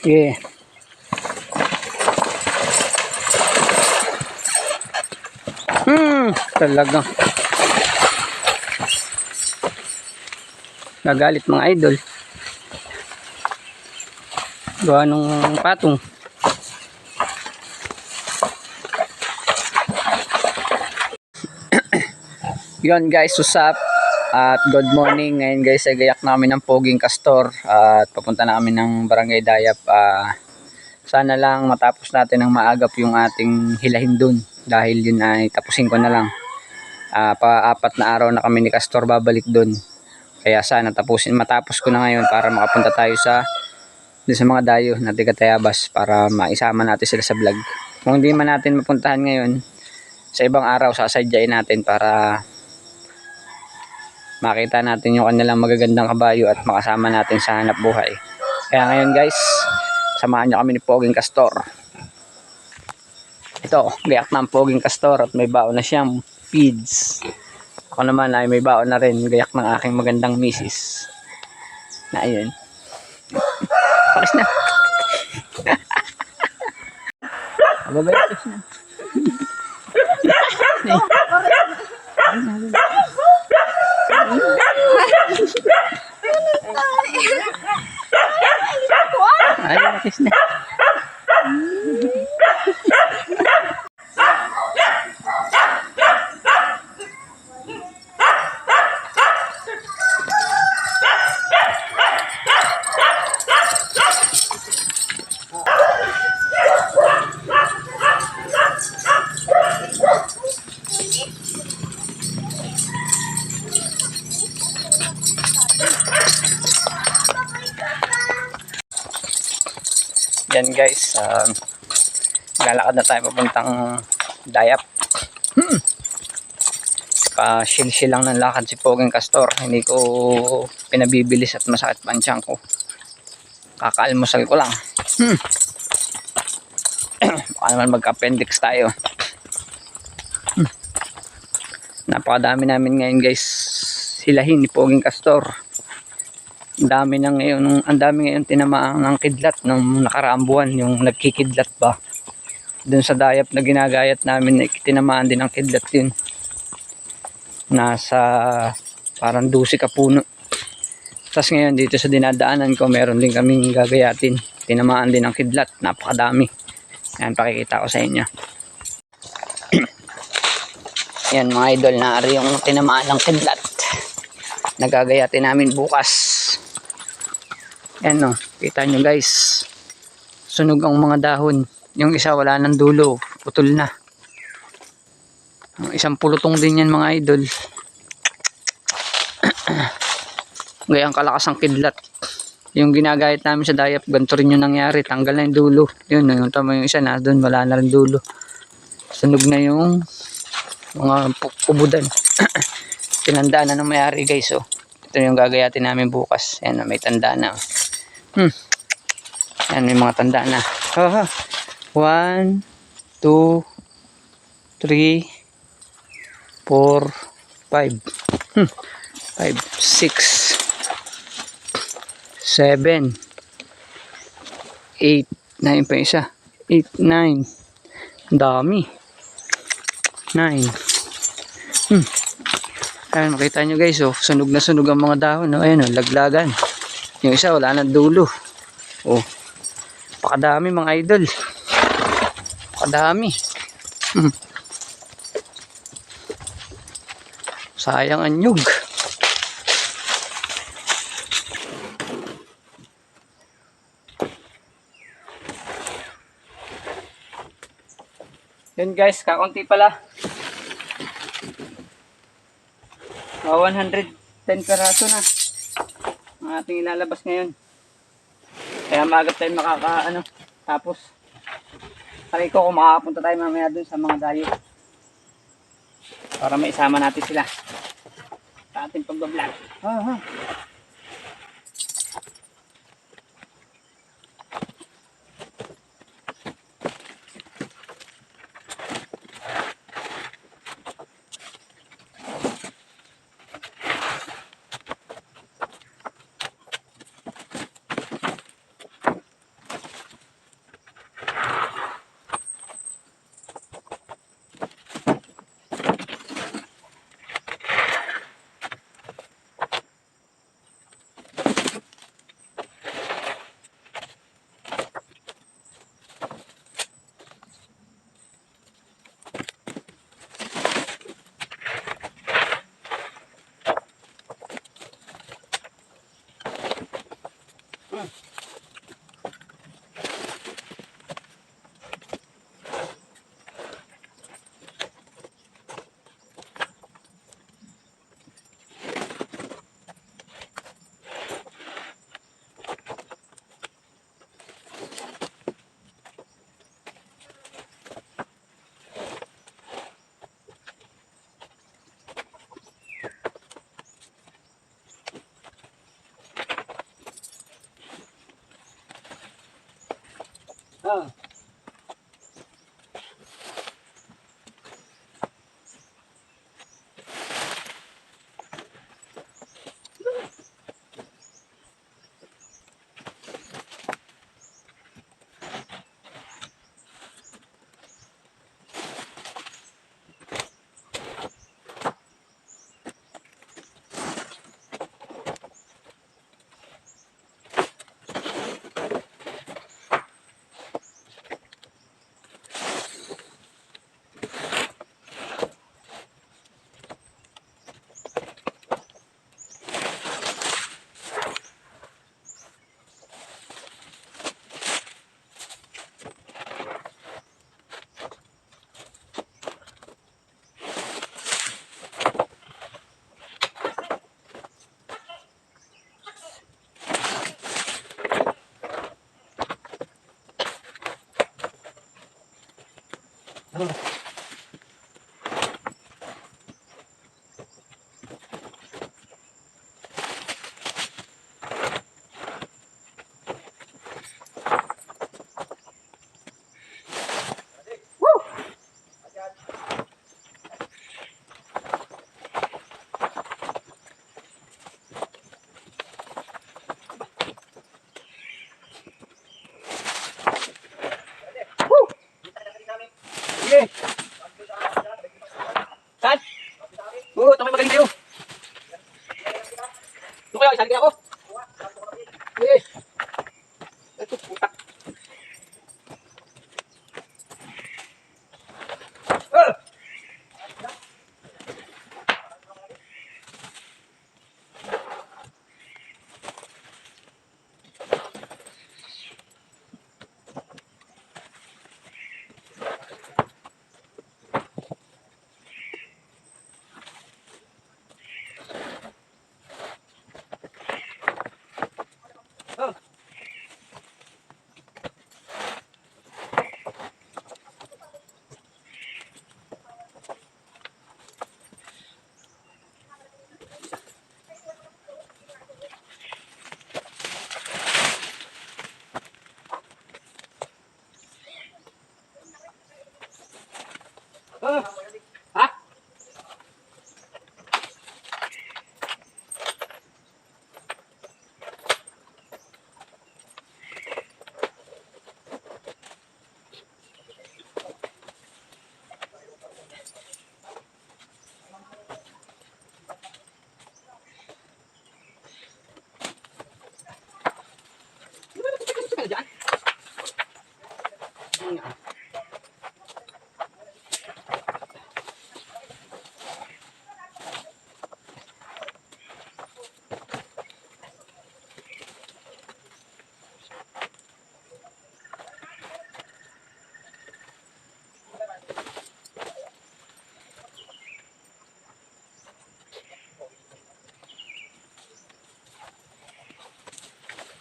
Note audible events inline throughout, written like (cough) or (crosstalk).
Yeah. Hmm, talaga. Nagalit mga idol. Gawa nung patong. (coughs) Yon guys, susap. At good morning. Ngayon guys, ay gayak namin ng Poging Castor. At papunta na kami ng Barangay Dayap. Ah, sana lang matapos natin ng maagap yung ating hilahin dun. Dahil yun ay tapusin ko na lang. Ah, pa-apat na araw na kami ni Castor babalik dun. Kaya sana tapusin, matapos ko na ngayon para makapunta tayo sa sa mga dayo na tiga Tayabas para maisama natin sila sa vlog. Kung hindi man natin mapuntahan ngayon, sa ibang araw sasadyain natin para makita natin yung kanilang magagandang kabayo at makasama natin sa hanap buhay. Kaya ngayon guys, samahan nyo kami ni Poging Castor. Ito, gayak ng Poging Castor at may baon na siyang feeds. Ako naman ay may baon na rin, gayak ng aking magandang misis. Na ayun. Pakis na. (laughs) Ababay, pakis na. Ay, pakis na. Yan guys, um, lalakad na tayo papuntang Dayap. Hmm. Pa-shil-shil lang ng lakad si Poging Castor. Hindi ko pinabibilis at masakit pa ang tiyan ko. Kakaalmusal ko lang. Hmm. (clears throat) Baka naman magka-appendix tayo. Hmm. Napakadami namin ngayon guys. Hilahin ni Poging Castor dami na ngayon, ang dami ngayon tinamaan ng kidlat ng nakaraang buwan, yung nagkikidlat ba. Doon sa dayap na ginagayat namin, tinamaan din ng kidlat yun. Nasa parang 12 kapuno. Tapos ngayon dito sa dinadaanan ko, meron din kaming gagayatin. Tinamaan din ng kidlat, napakadami. Yan, pakikita ko sa inyo. Yan mga idol, naari yung tinamaan ng kidlat. Nagagayatin namin bukas. Yan no, kita nyo guys. Sunog ang mga dahon. Yung isa wala ng dulo, putol na. Ang isang pulutong din yan mga idol. (clears throat) Gayang kalakas ang kidlat. Yung ginagayat namin sa dayap, ganito rin yung nangyari. Tanggal na yung dulo. Yun, yung tama yung isa na doon, wala na rin dulo. Sunog na yung mga kubudan. (clears throat) Tinandaan na ng mayari guys, oh. Ito yung gagayatin namin bukas. Yan, may tanda na. oh. Hmm. Yan, may mga tanda na. Haha. One, two, three, four, five. Hmm. Five, six, seven, eight, nine pa isa. Eight, nine. Ang dami. Nine. Hmm. Ayan, makita nyo guys, oh, sunog na sunog ang mga dahon. Oh. Ayan, oh, laglagan. Yung isa, wala na dulo. Oh, pakadami mga idol. Pakadami. Hmm. Sayang ang nyug. Yun guys, kakunti pala. Mga 110 peraso na ating ilalabas ngayon. Kaya maagap tayo makaka ano, tapos sabi ko kung makakapunta tayo mamaya dun sa mga dayo para maisama natin sila sa ating pagbablog. Ah, ah. Ah. Perdón. Yeah.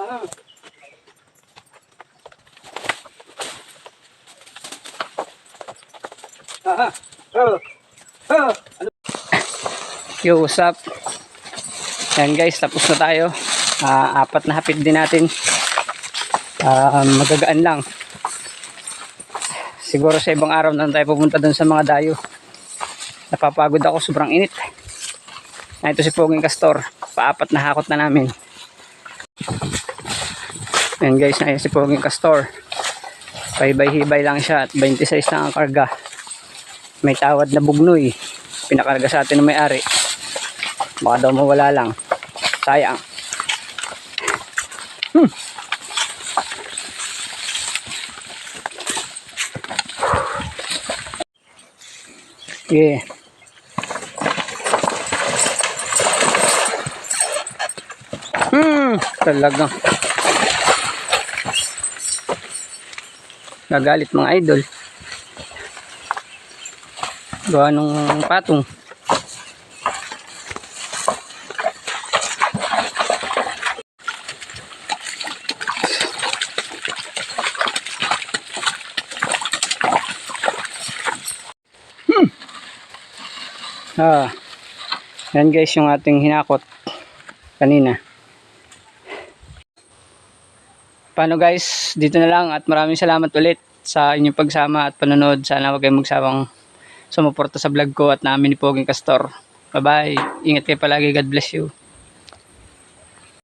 Ah. Ah, ah. Oh. Yo, what's up? Yan guys, tapos na tayo. Ah, apat na hapit din natin. Ah, magagaan lang. Siguro sa ibang araw na tayo pupunta dun sa mga dayo. Napapagod ako, sobrang init. Na ito si Poging Castor. Paapat na hakot na namin. Yan guys, na si Poging Castor. Paibay-hibay lang siya at 26 lang ang karga. May tawad na bugnoy. Pinakarga sa atin ng may-ari. Baka daw mawala lang. Sayang. Hmm. Yeah. Hmm, talagang Gagalit mga idol. Gawa nung patong. Ah. Yan guys yung ating hinakot kanina. Paano guys, dito na lang at maraming salamat ulit sa inyong pagsama at panonood. Sana wag kayong magsawang sumuporta sa vlog ko at namin ni Poging Castor. Bye-bye. Ingat kayo palagi. God bless you.